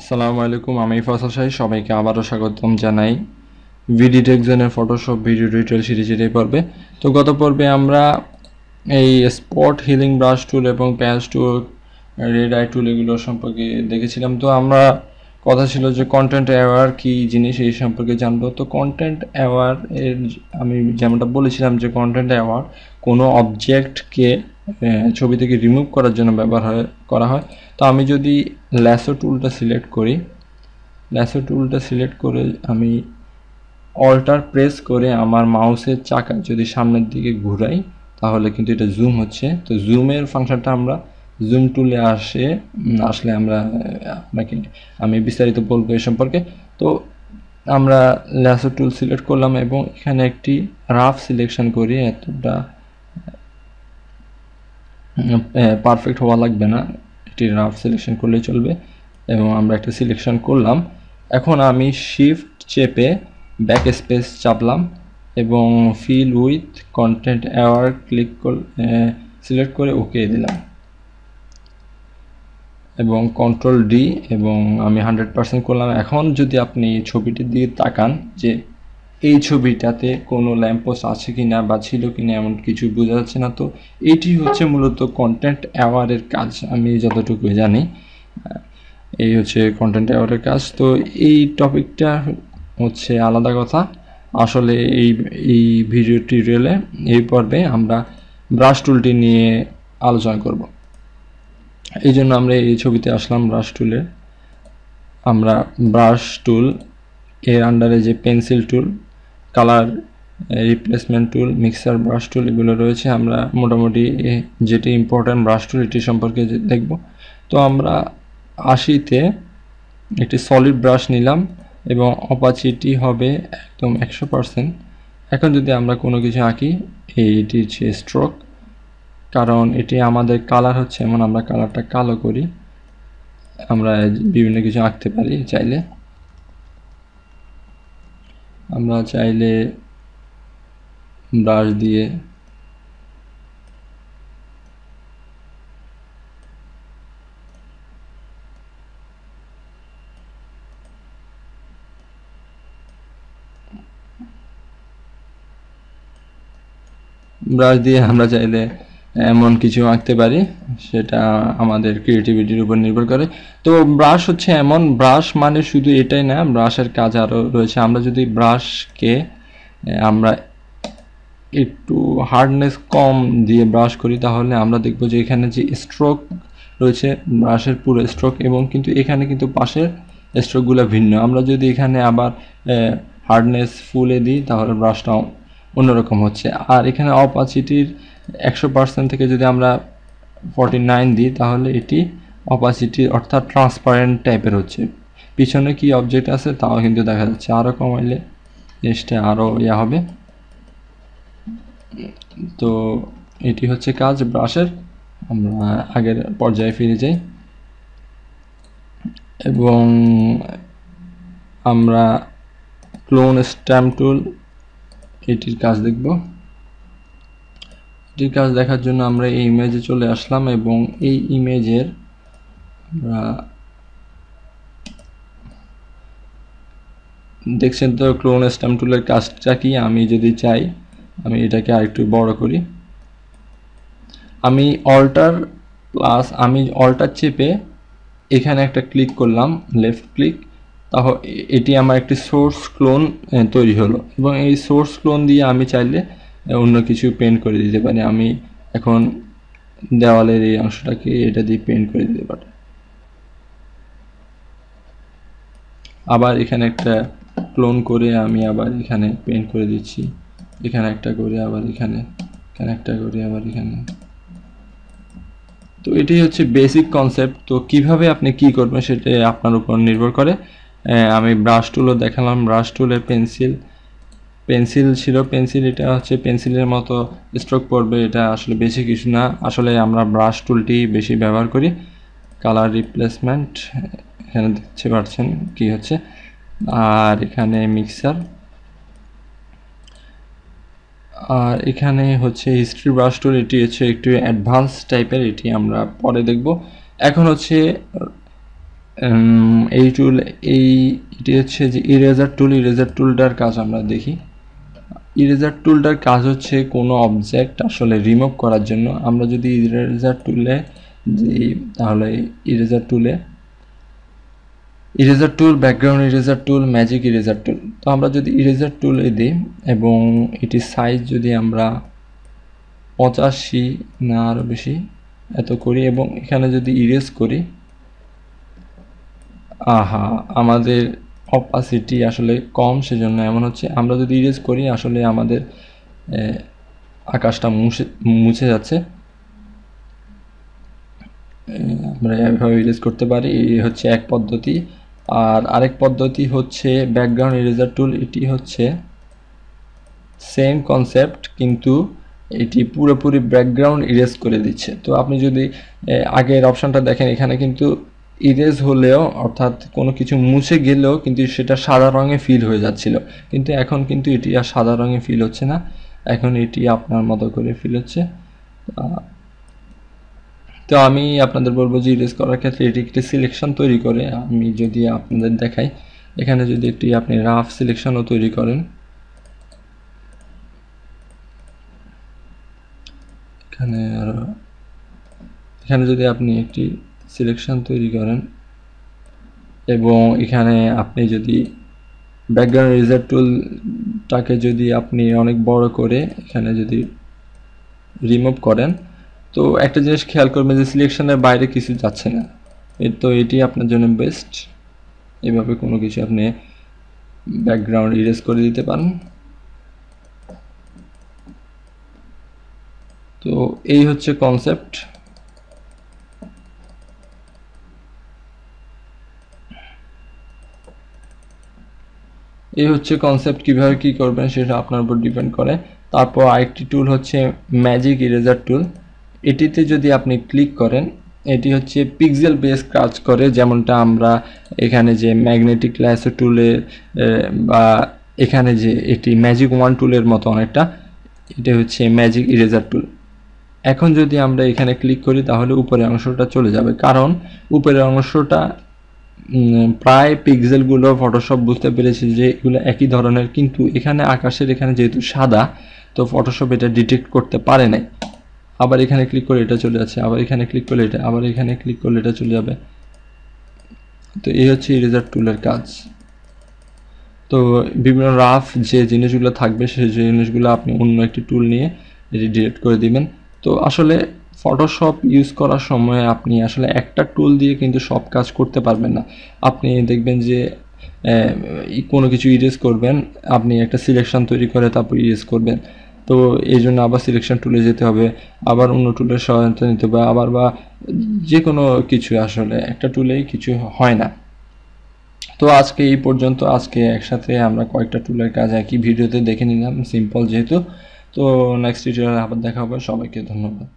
আসসালামু আলাইকুম, আমি ফসল শাহী, সবাইকে আবারও স্বাগতম জানাই ভিডি টেকজনের ফটোশপ ভিডিও ডিটেল সিরিজের এই পর্বে। তো গত পর্বে আমরা এই স্পট হিলিং ব্রাশ টুল এবং প্যাচ টুল রেড আই টুল এগুলো সম্পর্কে দেখেছিলাম। তো আমরা কথা ছিল যে কন্টেন্ট অ্যাওয়ার কি জিনিস এই সম্পর্কে জানব। তো কন্টেন্ট অ্যাওয়ার এর আমি যেমনটা বলেছিলাম যে কন্টেন্ট অ্যাওয়ার কোনো অবজেক্টকে ছবি থেকে রিমুভ করার জন্য ব্যবহার হয়, করা হয়। তো আমি যদি ল্যাসো টুলটা সিলেক্ট করি ল্যাসো টুলটা সিলেক্ট করে আমি অল্টার প্রেস করে আমার মাউসের চাকা যদি সামনের দিকে ঘুরাই, তাহলে কিন্তু এটা জুম হচ্ছে। তো জুমের ফাংশনটা আমরা জুম টুলে আসে আসলে আমরা, আপনাকে, আমি বিস্তারিত বলব এ সম্পর্কে। তো আমরা ল্যাসো টুল সিলেক্ট করলাম এবং এখানে একটি রাফ সিলেকশন করি, এতটা পারফেক্ট হওয়া লাগবে না। একটি রাফ সিলেকশন করলেই চলবে এবং আমরা একটা সিলেকশন করলাম। এখন আমি শিফট চেপে ব্যাক স্পেস চাপলাম এবং fill with content aware click select করে ওকে দিলাম। এবং কন্ট্রোল ডি এবং আমি হান্ড্রেড পার্সেন্ট করলাম। এখন যদি আপনি ছবিটির দিকে তাকান যে এই ছবিটাতে কোনো ল্যাম্পোস্ট আছে কি না বা ছিল কি না এমন কিছু বোঝা যাচ্ছে না। তো এটি হচ্ছে মূলত কন্টেন্ট অ্যাওয়ারের কাজ, আমি যতটুকু জানি এই হচ্ছে কন্টেন্ট অ্যাওয়ারের কাজ। তো এই টপিকটা হচ্ছে আলাদা কথা। আসলে এই এই ভিডিও টিউটোরিয়ালে এই পর্বে আমরা ব্রাশ টুলটি নিয়ে আলোচনা করব। এই জন্য আমরা এই ছবিতে আসলাম ব্রাশ টুলে আমরা ব্রাশ টুল এর আন্ডারে যে pencil tool colour replacement tool mixer brush tool এগুলো রয়েছে। আমরা মোটামুটি যেটি ইম্পর্ট্যান্ট ব্রাশ টুল এটি সম্পর্কে দেখব। তো আমরা আশিতে একটি সলিড ব্রাশ নিলাম এবং অপাচিটি হবে একদম একশো পারসেন্ট এখন যদি আমরা কোনো কিছু আঁকি এইটি হচ্ছে স্ট্রোক কারণ এটি আমাদের কালার হচ্ছে, এমন আমরা কালারটা কালো করি। আমরা বিভিন্ন কিছু আঁকতে পারি চাইলে। আমরা চাইলে ব্রাশ দিয়ে ব্রাশ দিয়ে আমরা চাইলে এমন কিছু আঁকতে পারি, সেটা আমাদের ক্রিয়েটিভিটির উপর নির্ভর করে। তো ব্রাশ হচ্ছে এমন ব্রাশ মানে শুধু এটাই না ব্রাশের কাজ আরও রয়েছে। আমরা যদি ব্রাশকে আমরা একটু হার্ডনেস কম দিয়ে ব্রাশ করি, তাহলে আমরা দেখব যে এখানে যে স্ট্রোক রয়েছে ব্রাশের পুরো স্ট্রোক এবং কিন্তু এখানে কিন্তু পাশের স্ট্রোকগুলো ভিন্ন। আমরা যদি এখানে আবার হার্ডনেস ফুলে দিই, তাহলে ব্রাশটা অন্যরকম হচ্ছে। আর এখানে অপাসিটির একশো পার্সেন্ট থেকে যদি আমরা ফর্টি নাইন দিই, তাহলে এটি অপাসিটি অর্থাৎ ট্রান্সপারেন্ট টাইপের হচ্ছে। পিছনে কি অবজেক্ট আছে, তাও কিন্তু দেখা যাচ্ছে। আরও কমাইলে জিনিসটা আরও ইয়া হবে। তো এটি হচ্ছে কাজ। ব্রাশের আমরা আগের পর্যায়ে ফিরে যাই। এবং আমরা ক্লোন স্ট্যাম্প টুল এটির কাজ দেখব। এটির কাজ দেখার জন্য আমরা এই ইমেজে চলে আসলাম এবং এই ইমেজের আমরা দেখছেন তো ক্লোন স্ট্যাম্প টুলের কাজটা কি? আমি যদি চাই, আমি এটাকে আরেকটু বড় করি। আমি অল্টার প্লাস আমি অল্টার চেপে এখানে একটা ক্লিক করলাম লেফট ক্লিক তাহলে এটি আমার একটি সোর্স ক্লোন তৈরি হলো। এবং এই সোর্স ক্লোন দিয়ে আমি চাইলে অন্য কিছু পেন্ট করে দিতে পারি। আমি এখন দেওয়ালের এই অংশটাকে এটা দিয়ে পেন্ট করে দিতে পারি। আবার এখানে একটা ক্লোন করে আমি আবার এখানে পেন্ট করে দিচ্ছি। এখানে একটা করে, আবার এখানে। এখানে একটা করে, আবার এখানে। তো এটাই হচ্ছে বেসিক কনসেপ্ট তো কীভাবে আপনি কি করবেন সেটা আপনার উপর নির্ভর করে। আমি ব্রাশ টুলও দেখালাম। ব্রাশ টুলের পেন্সিল পেন্সিল ছিল, পেন্সিল এটা হচ্ছে পেন্সিলের মতো স্ট্রোক পড়বে, এটা আসলে বেশি কিছু না। আসলে আমরা ব্রাশ টুলটি বেশি ব্যবহার করি। কালার রিপ্লেসমেন্ট এখানে দেখতে পাচ্ছেন কি হচ্ছে। আর এখানে মিক্সার আর এখানে হচ্ছে হিস্ট্রি ব্রাশ টুল এটি হচ্ছে একটু অ্যাডভান্স টাইপের এটি আমরা পরে দেখব। এখন হচ্ছে এই টুল এই, এটি হচ্ছে যে ইরেজার টুল ইরেজার টুলটার কাজ আমরা দেখি। ইরেজার টুলটার কাজ হচ্ছে কোনো অবজেক্ট আসলে রিমুভ করার জন্য। আমরা যদি ইরেজার টুলে তাহলে ইরেজার টুলে eraser tool background eraser tool magic eraser tool তো আমরা যদি ইরেজার টুলে দিই এবং এটির সাইজ যদি আমরা পঁচাশি না আরও বেশি এত করি এবং এখানে যদি ইরেজ করি, আহা, আমাদের অপাসিটি আসলে কম, সেজন্য এমন হচ্ছে। আমরা যদি ইরেজ করি, আসলে আমাদের আকাশটা মুছে মুছে যাচ্ছে। আমরা এভাবে ইরেজ করতে পারি। এই হচ্ছে এক পদ্ধতি। আর আরেক পদ্ধতি হচ্ছে ব্যাকগ্রাউন্ড ইরেজার টুল এটি হচ্ছে সেম কনসেপ্ট কিন্তু এটি পুরোপুরি ব্যাকগ্রাউন্ড ইরেজ করে দিচ্ছে। তো আপনি যদি আগের অপশানটা দেখেন, এখানে কিন্তু ইরেজ হলেও, অর্থাৎ কোনো কিছু মুছে গেলেও কিন্তু সেটা সাদা রঙে ফিল হয়ে যাচ্ছিল। কিন্তু এখন কিন্তু এটি আর সাদা রঙে ফিল হচ্ছে না। এখন এটি আপনার মতো করে ফিল হচ্ছে। তো আমি আপনাদের বলব যে ইরেজ করার ক্ষেত্রে এটি একটি সিলেকশন তৈরি করে। আমি যদি আপনাদের দেখাই, এখানে যদি একটি আপনি রাফ সিলেকশনও তৈরি করেন। এখানে এখানে যদি আপনি একটি সিলেকশন তৈরি করেন এবং এখানে আপনি যদি ব্যাকগ্রাউন্ড রেজার টুলটাকে যদি আপনি অনেক বড় করে এখানে যদি রিমুভ করেন, তো একটা জিনিস খেয়াল করবেন যে সিলেকশনের বাইরে কিছু যাচ্ছে না। তো এটি আপনার জন্য বেস্ট এভাবে কোনো কিছু আপনি ব্যাকগ্রাউন্ড ইরেজ করে দিতে পারেন। তো এই হচ্ছে কনসেপ্ট এই হচ্ছে কনসেপ্ট কীভাবে কি করবেন সেটা আপনার উপর ডিপেন্ড করে। তারপর আরেকটি টুল হচ্ছে ম্যাজিক ইরেজার টুল এটিতে যদি আপনি ক্লিক করেন, এটি হচ্ছে পিক্সেল বেস কাজ করে, যেমনটা আমরা এখানে যে ম্যাগনেটিক ল্যাসো টুলে বা এখানে যে এটি ম্যাজিক ওয়ান টুলের মতো অনেকটা, এটা হচ্ছে ম্যাজিক ইরেজার টুল এখন যদি আমরা এখানে ক্লিক করি, তাহলে উপরের অংশটা চলে যাবে। কারণ উপরের অংশটা প্রায় পিক্সেলগুলো ফটোশপ বুঝতে পেরেছে যে এগুলো একই ধরনের, কিন্তু এখানে আকাশের এখানে যেহেতু সাদা, তো ফটোশপ এটা ডিটেক্ট করতে পারে নাই। আবার এখানে ক্লিক করে এটা চলে যাচ্ছে, আবার এখানে ক্লিক করলে এটা, আবার এখানে ক্লিক করলে এটা চলে যাবে। তো এই হচ্ছে ইরেজার টুলের কাজ। তো বিভিন্ন রাফ যে জিনিসগুলো থাকবে, সেই জিনিসগুলো আপনি অন্য একটি টুল নিয়ে এটি ডিলিট করে দিবেন। তো আসলে ফটোশপ ইউজ করার সময় আপনি আসলে একটা টুল দিয়ে কিন্তু সব কাজ করতে পারবেন না। আপনি দেখবেন যে কোনো কিছু ইরেজ করবেন, আপনি একটা সিলেকশন তৈরি করে তারপর ইরেজ করবেন। তো এই জন্য আবার সিলেকশন টুলে যেতে হবে, আবার অন্য টুলের সহায়তা নিতে হবে, আবার বা যে কোনো কিছু আসলে, একটা টুলেই কিছু হয় না। তো আজকে এই পর্যন্ত, আজকে একসাথে আমরা কয়েকটা টুলের কাজ একই ভিডিওতে দেখে নিলাম সিম্পল যেহেতু। তো নেক্সট টিউটোরিয়ালে আবার দেখা হবে, সবাইকে ধন্যবাদ।